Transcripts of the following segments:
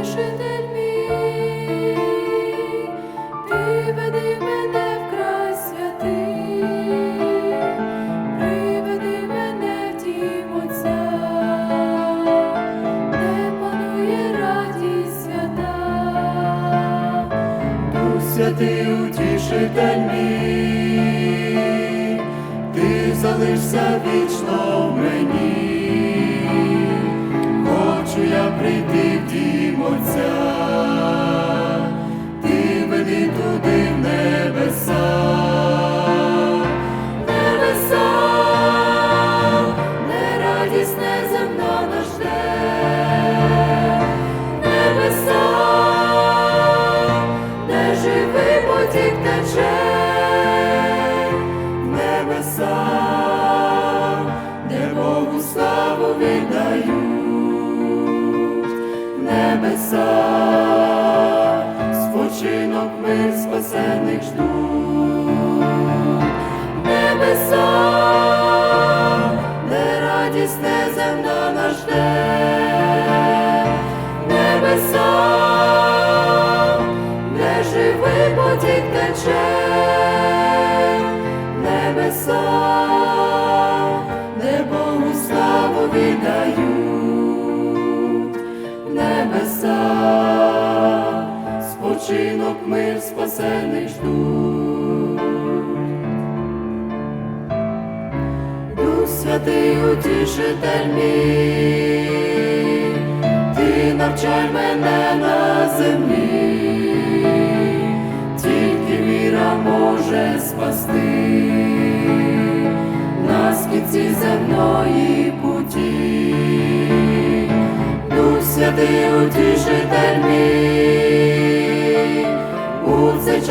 утішитель мій, ти веди мене в край святий, приведи мене в дім Отця, де панує радість свята. Дух святий утішитель ти залишся вічно в мені, Отця, небеса, спочинок мир спасених ждуть, спочинок мир спасених ждуть. Дух святий утішитель мій, ти навчай мене на землі, тільки віра може спасти нас кінці земної путі. Дух святий утішитель мій,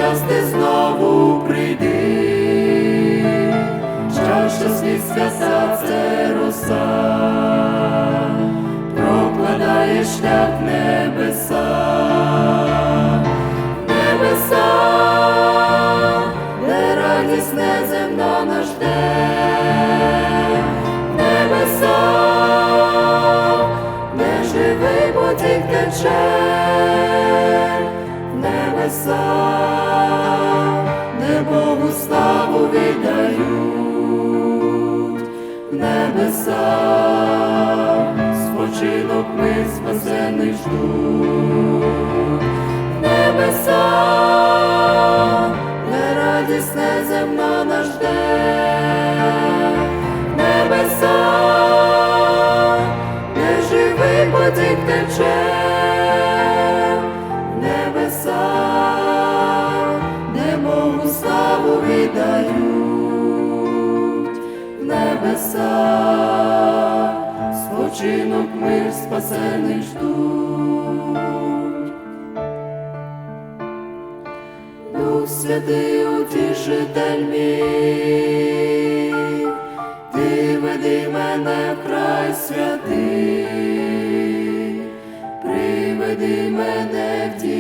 час знову прийди. Чаша слід це роса, прокладає шлях небеса, Небеса, де радість неземна нас жде. Небеса, де живий потік тече. небеса, славу віддають, небеса, спочинок ми спасених ждуть, небеса, спочинок мир спасених ждуть. Дух святий утішитель мій, ти веди мене в край святий, приведи мене в дім